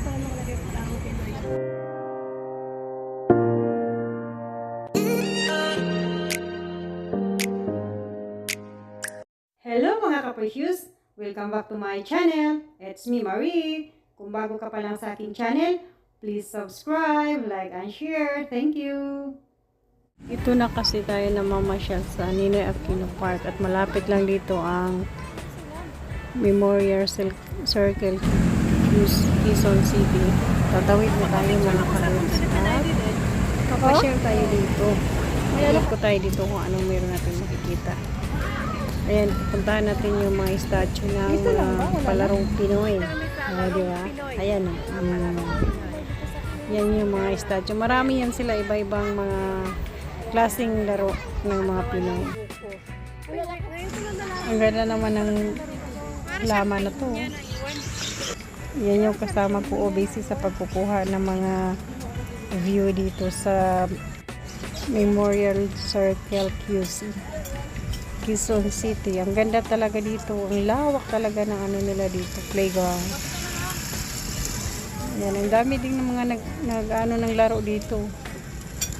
Hello mga kaprecious! Welcome back to my channel. It's me, Marie. Kung bago ka pa lang sa aking channel, please subscribe, like, and share. Thank you! Ito na kasi tayo na mamasyal sa Ninoy Aquino Park at malapit lang dito ang Memorial Cir- Circle Quezon City. Tatawid na tayo mga kalons at papasyal tayo dito. Ayan ko tayo dito kung anong meron natin makikita. Ayan, puntahan natin yung mga statue ng uh, palarong Pinoy. Oh, di ba? Ayan. Um, yan yung mga statue. Marami yan sila, iba-ibang mga klaseng laro ng mga Pinoy. Ang ganda naman ng laman na to. Yan yung kasama ko OBC sa pagkukuha ng mga view dito sa Memorial Circle QC. Quezon City. Ang ganda talaga dito. Ang lawak talaga ng ano nila dito, playground. Yan, ang dami din ng mga nag, nag ano ng laro dito.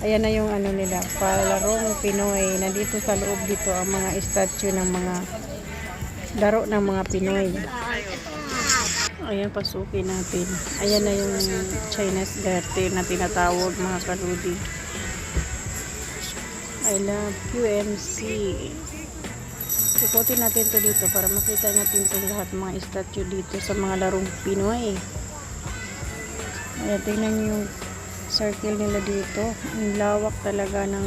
Ayan na yung ano nila, palarong Pinoy. Nandito sa loob dito ang mga statue ng mga laro ng mga Pinoy. Ayan, pasukin natin. Ayan na yung Chinese garden na tinatawag mga kaludi. I love QMC. Ikutin natin to dito para makita natin itong lahat mga statue dito sa mga larong Pinoy. Ayan, tingnan yung circle nila dito. Ang lawak talaga ng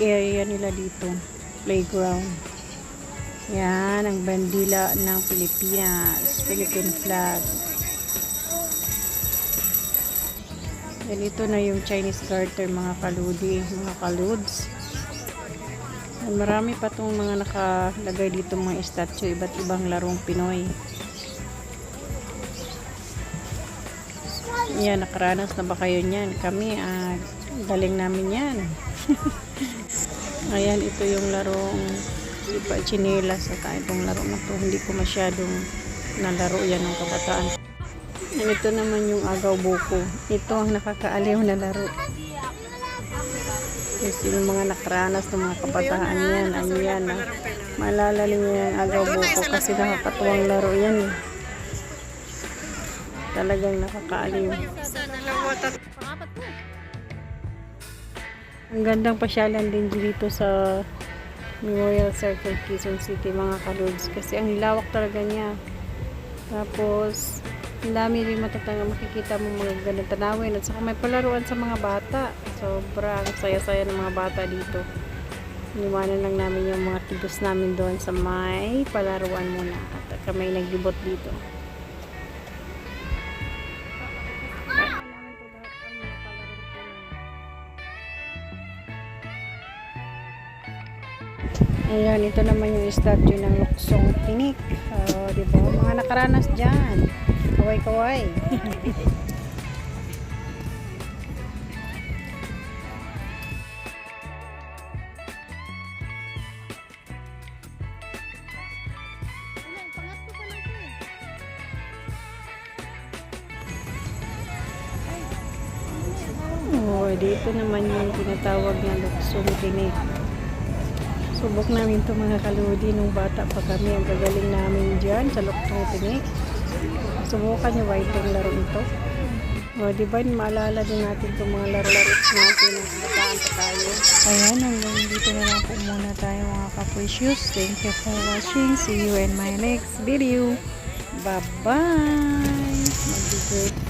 area nila dito. Playground. Yan, ang bandila ng Pilipinas. Philippine flag. Yan, ito na yung Chinese garter, mga kaludi, mga kaluds. Yan, marami pa itong mga nakalagay dito mga statue, iba't ibang larong Pinoy. Yan, nakaranas na ba kayo niyan? Kami, ah, galing namin yan. Ayan, ito yung larong iba, chinelas at itong laro na to. Hindi ko masyadong nalaro yan ng kabataan. Yan, ito naman yung agaw buko. Ito ang nakakaaliw na laro. Kasi yung mga nakaranas ng mga kabataan yan, ano yan, ah. Maalala ninyo yung agaw buko kasi nakakatuwang laro yan eh. Talagang nakakaaliw. Ang gandang pasyalan din dito sa Memorial Circle, Quezon City, mga kaludes. Kasi ang lawak talaga niya. Tapos, ang dami rin matatanga makikita mo mga gandang tanawin. At saka may palaruan sa mga bata. Sobrang saya-saya ng mga bata dito. Iniwanan lang namin yung mga tigos namin doon sa may palaruan muna. At kami naglibot dito. Ayan, ito naman yung statue ng Luksong Tinik. Oh, di ba? Mga nakaranas dyan. Kaway-kaway. Oh, dito naman yung tinatawag na Luksong Tinik. Subok namin to mga kaludi nung bata pa kami. Ang gagaling namin dyan sa Luktong Tinik. Subukan nyo ba itong laro ito? O, di ba maalala din natin itong mga laro-laro natin ng kabataan pa tayo. Ayan, hanggang dito na lang po muna tayo mga kaprecious. Thank you for watching. See you in my next video. Bye-bye! Mag-be great